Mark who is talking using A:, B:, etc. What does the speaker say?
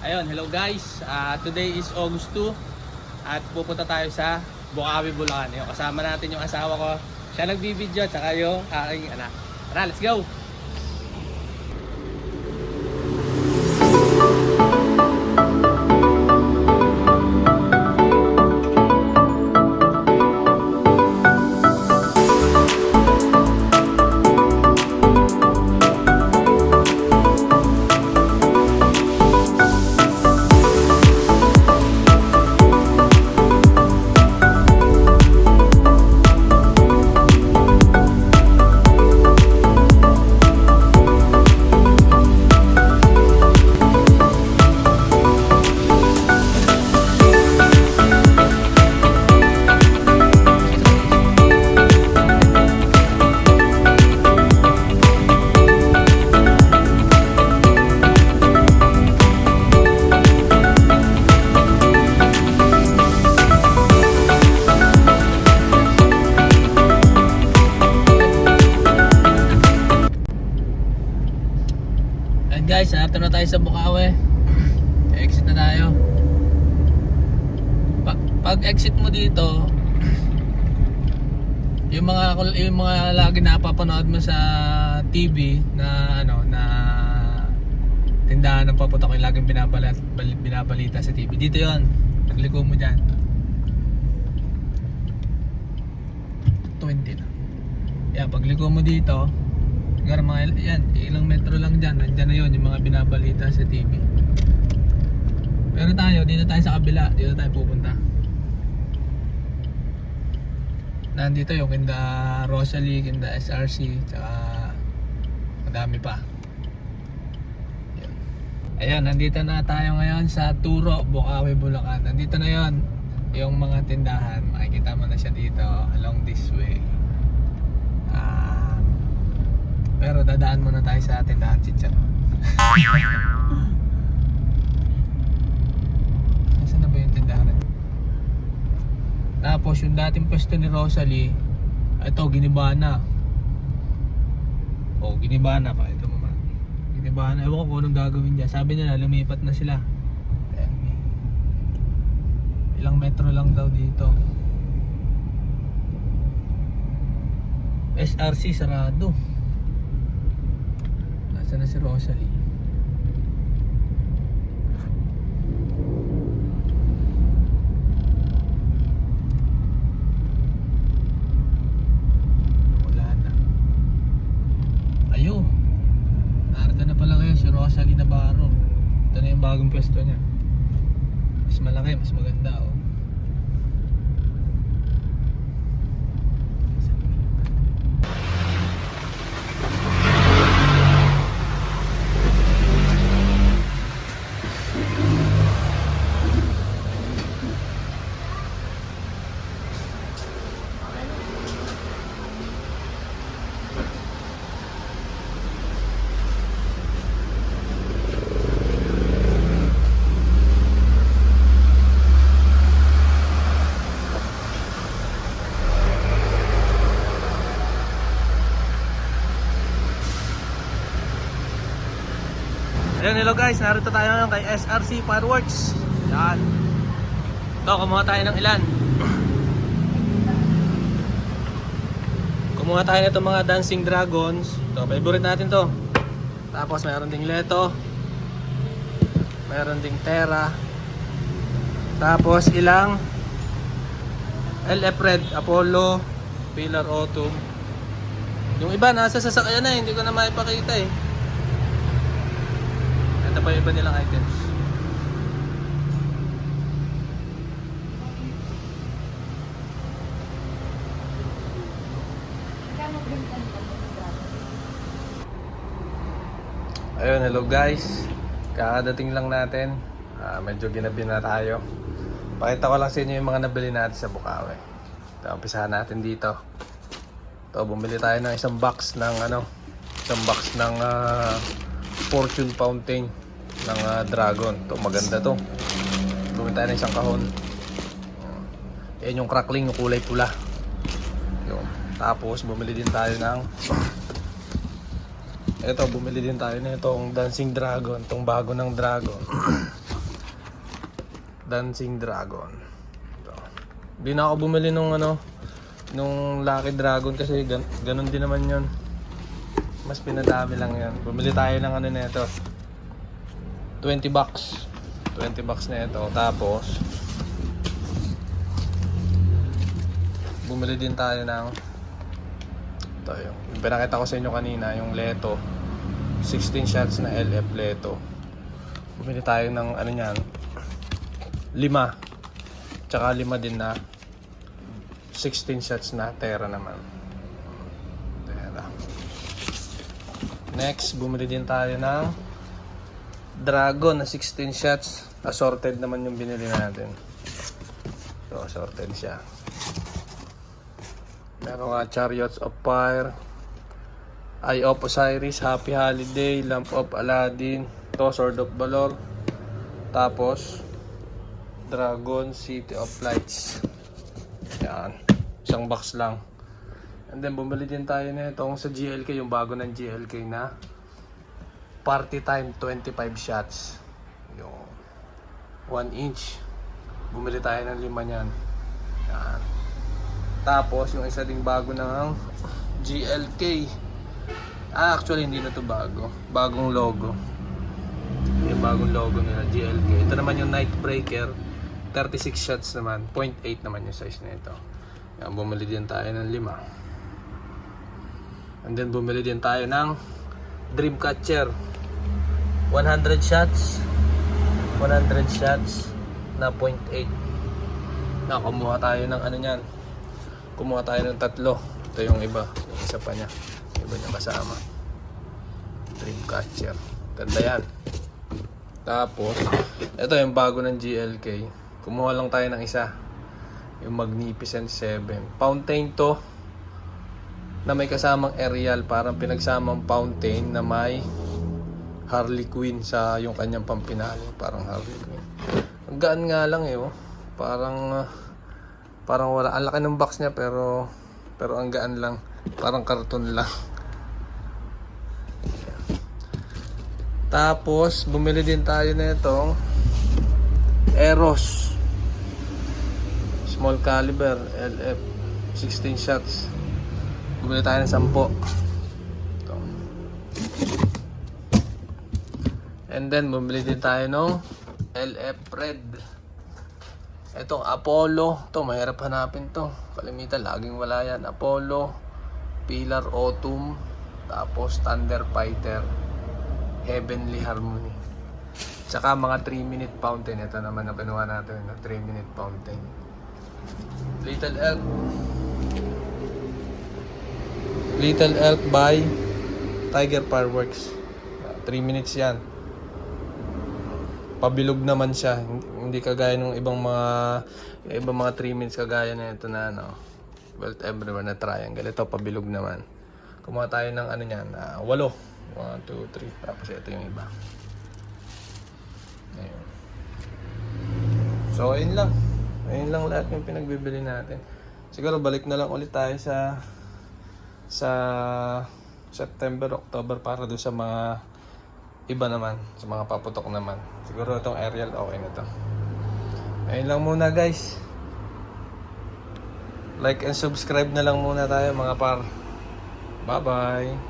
A: Ayun, hello guys. Ah, today is August 2 at pupunta tayo sa Bukawi, Bulacan. Yung kasama natin yung asawa ko. Siya nagbibideo at saka yung aking anak. Tara, let's go! Guys, narito na tayo sa Bukawi. Exit na tayo. Pag, pag exit mo dito, yung mga yung mga lagi napapanood mo sa TV na ano na tindahan ng paputok yung laging binabalat, bal- binabalita sa TV. Dito 'yon. Pagliko mo diyan. 20 na. Yan, pagliko mo dito, Siguro mga yan, ilang metro lang dyan, nandyan na yun yung mga binabalita sa TV. Pero tayo, dito tayo sa kabila, dito tayo pupunta. Nandito yung kinda Rosalie, kinda SRC, tsaka madami pa. Yan. Ayan, nandito na tayo ngayon sa Turo, Bukawi, Bulacan. Nandito na yon yung mga tindahan. Makikita mo na siya dito along this way. Ah, pero dadaan muna tayo sa tindahan chicharon. Nasaan na ba yung tindahan? Tapos yung dating pwesto ni Rosalie, ito giniba na. Oh, giniba na pa ito mama. Giniba na. Ewan ko kung anong gagawin dyan. Sabi nila lumipat na sila. Ilang metro lang daw dito. SRC sarado. Nasaan na si Rosalie? Wala na. Ayun. Narito na ngayon si Rosalie Navarro. Ito na yung bagong pwesto niya. Mas malaki, mas maganda oh. Ayan, hello guys. Narito tayo ngayon kay SRC Fireworks. Yan. Ito, kumuha tayo ng ilan. Kumuha tayo nito mga Dancing Dragons. Ito, favorite natin to. Tapos mayroon ding Leto. Mayroon ding Terra. Tapos ilang LF Red, Apollo, Pillar Autumn. Yung iba nasa sasakyan na, eh. hindi ko na maipakita eh. Yung iba nilang items. Ayun, hello guys. Kakadating lang natin. Ah, medyo ginabi na tayo. Pakita ko lang sa inyo yung mga nabili natin sa Bukawi. Ito, umpisahan natin dito. Ito, bumili tayo ng isang box ng ano, isang box ng ah, Fortune Fountain ng ah, Dragon. Ito, maganda to. Bumili tayo ng isang kahon. Yan yung crackling, yung kulay pula. Yun. Tapos, bumili din tayo ng Ito, bumili din tayo na itong Dancing Dragon, itong bago ng Dragon. Dancing Dragon. Ito. Di na ako bumili nung ano, nung Lucky Dragon kasi gan ganun din naman yon. Mas pinadami lang yan. Bumili tayo ng ano nito. 20 bucks. 20 bucks na ito. Tapos, bumili din tayo ng ito yung, yung pinakita ko sa inyo kanina, yung Leto. 16 shots na LF Leto. Bumili tayo ng ano niyan, lima. Tsaka lima din na 16 shots na Terra naman. Terra. Next, bumili din tayo ng Dragon na 16 shots. Assorted naman yung binili natin. So, assorted siya. Meron nga Chariots of Fire, Eye of Osiris, Happy Holiday, Lamp of Aladdin, to Sword of Valor, tapos Dragon City of Lights. Yan. Isang box lang. And then bumili din tayo na itong sa GLK, yung bago ng GLK na Party Time 25 shots. Yung 1 inch. Bumili tayo ng lima niyan. Yan. Tapos yung isa ding bago ng GLK. Ah, actually hindi na to bago. Bagong logo. Yung bagong logo nila, GLK. Ito naman yung Night Breaker. 36 shots naman. 0.8 naman yung size na ito. Yan, bumili din tayo ng lima. And then bumili din tayo ng Dreamcatcher. 100 shots. 100 shots na 0.8. Nakumuha tayo ng ano niyan. Kumuha tayo ng tatlo. Ito yung iba. Yung isa pa niya. Iba niya kasama. Dreamcatcher. Ganda yan. Tapos, ito yung bago ng GLK. Kumuha lang tayo ng isa. Yung Magnificent 7. Fountain to. Na may kasamang aerial. Parang pinagsamang fountain na may Harley Quinn sa yung kanyang pampinali. Parang Harley Quinn. Ang gaan nga lang eh. Oh. Parang... ah, parang wala. Ang laki ng box niya pero... Pero ang gaan lang. Parang karton lang. Tapos, bumili din tayo na itong Eros. Small caliber, LF. 16 shots. Bumili tayo ng 10. Ito. And then, bumili din tayo ng LF Red. Itong Apollo. Ito, mahirap hanapin to. Kalimitan, laging wala yan. Apollo, Pillar Autumn, tapos Thunder Fighter, Heavenly Harmony. Tsaka mga 3 minute fountain. Ito naman ang kinuha natin na 3 minute fountain. Little Elk. Little Elk by Tiger Fireworks. 3 minutes yan. Pabilog naman siya. Hindi kagaya ng ibang mga ibang mga 3 minutes kagaya na ito na ano. Belt everywhere na triangle. Ito pabilog naman. Kumuha tayo ng ano niyan, ah, walo. 1, 2, 3. Tapos ito yung iba. Ayun. So, ayun lang. Ayun lang lahat yung pinagbibili natin. Siguro balik na lang ulit tayo sa sa September, October para doon sa mga iba naman, sa mga paputok naman. Siguro itong aerial okay na to. Ayun lang muna guys. Like and subscribe na lang muna tayo mga par. Bye-bye.